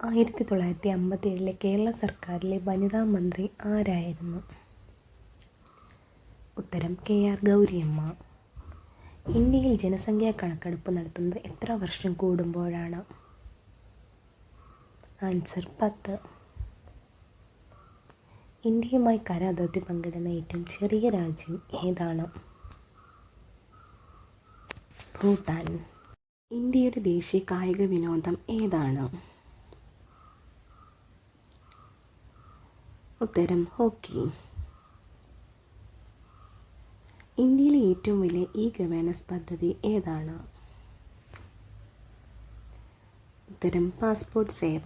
ആയിരത്തി തൊള്ളായിരത്തി അമ്പത്തി ഏഴിലെ കേരള സർക്കാരിലെ വനിതാ മന്ത്രി ആരായിരുന്നു? ഉത്തരം കെ ആർ ഗൗരിയമ്മ. ഇന്ത്യയിൽ ജനസംഖ്യാ കണക്കെടുപ്പ് നടത്തുന്നത് എത്ര വർഷം കൂടുമ്പോഴാണ്? ആൻസർ പത്ത്. ഇന്ത്യയുമായി കര അതിർത്തി പങ്കിടുന്ന ഏറ്റവും ചെറിയ രാജ്യം ഏതാണ്? ഭൂട്ടാൻ. ഇന്ത്യയുടെ ദേശീയ കായിക വിനോദം ഏതാണ്? ഉത്തരം ഹോക്കി. ഇന്ത്യയിലെ ഏറ്റവും വലിയ ഇ ഗവേണൻസ് പദ്ധതി ഏതാണ്? ഉത്തരം പാസ്പോർട്ട് സേവ.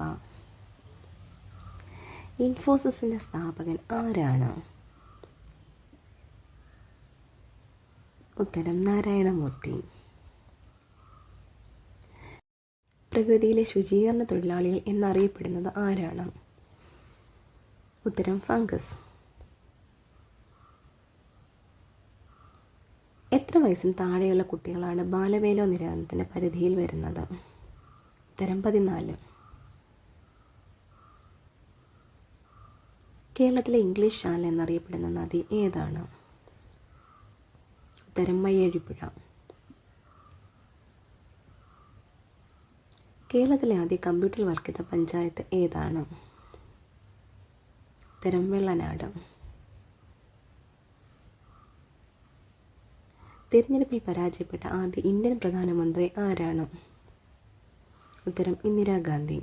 ഇൻഫോസിസിന്റെ സ്ഥാപകൻ ആരാണ്? ഉത്തരം നാരായണമൂർത്തി. പ്രകൃതിയിലെ ശുചീകരണ തൊഴിലാളികൾ എന്നറിയപ്പെടുന്നത് ആരാണ്? ഉത്തരം ഫംഗസ്. എത്ര വയസ്സിന് താഴെയുള്ള കുട്ടികളാണ് ബാലവേല നിരോധനത്തിന്റെ പരിധിയിൽ വരുന്നത്? ഉത്തരം പതിനാല്. കേരളത്തിലെ ഇംഗ്ലീഷ് ചാനൽ എന്നറിയപ്പെടുന്ന നദി ഏതാണ്? ഉത്തരം മയ്യഴിപ്പുഴ. കേരളത്തിലെ ആദ്യ കമ്പ്യൂട്ടർ വർക്കിത പഞ്ചായത്ത് ഏതാണ്? ഉത്തരം വെള്ളനാട്. തിരഞ്ഞെടുപ്പിൽ പരാജയപ്പെട്ട ആദ്യ ഇന്ത്യൻ പ്രധാനമന്ത്രി ആരാണ്? ഉത്തരം ഇന്ദിരാഗാന്ധി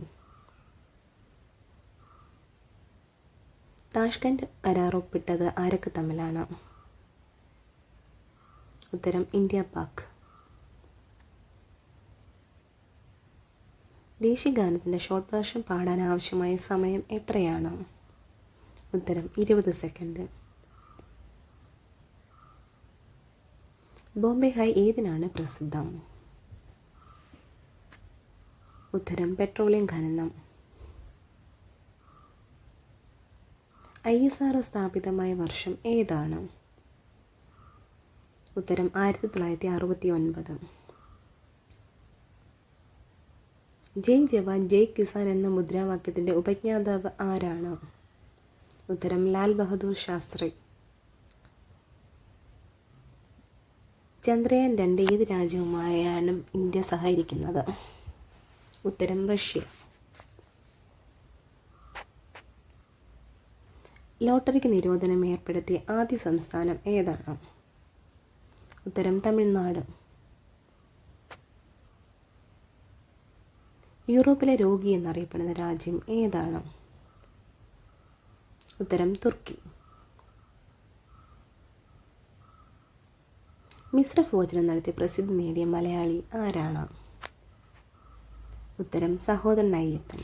താഷ്കൻഡ് കരാർ ഒപ്പിട്ടത് ആരൊക്കെ തമ്മിലാണ്? ഉത്തരം ഇന്ത്യ പാക്. ദേശീയ ഗാനത്തിന്റെ ഷോർട്ട് വേർഷൻ പാടാൻ ആവശ്യമായ സമയം എത്രയാണ്? ഉത്തരം ഇരുപത് സെക്കൻഡ്. ബോംബെ ഹൈ ഏതിനാണ് പ്രസിദ്ധം? ഉത്തരം പെട്രോളിയം ഖനനം. ഐ എസ് ആർ സ്ഥാപിതമായ വർഷം ഏതാണ്? ഉത്തരം ആയിരത്തി തൊള്ളായിരത്തി അറുപത്തി ഒൻപത് ജയ് ജവാൻ ജയ് കിസാൻ എന്ന മുദ്രാവാക്യത്തിന്റെ ഉപജ്ഞാതാവ് ആരാണ്? ഉത്തരം ലാൽ ബഹദൂർ ശാസ്ത്രി. ചന്ദ്രയാൻ രണ്ട് ഏത് രാജ്യവുമായാണ് ഇന്ത്യ സഹകരിക്കുന്നത്? ഉത്തരം റഷ്യ. ലോട്ടറിക്ക് നിരോധനം ഏർപ്പെടുത്തിയ ആദ്യ സംസ്ഥാനം ഏതാണ്? ഉത്തരം തമിഴ്നാട്. യൂറോപ്പിലെ രോഗി എന്നറിയപ്പെടുന്ന രാജ്യം ഏതാണ്? ഉത്തരം തുർക്കി. മിശ്രഭോജനം നടത്തി പ്രസിദ്ധി നേടിയ മലയാളി ആരാണ്? ഉത്തരം സഹോദരൻ അയ്യപ്പൻ.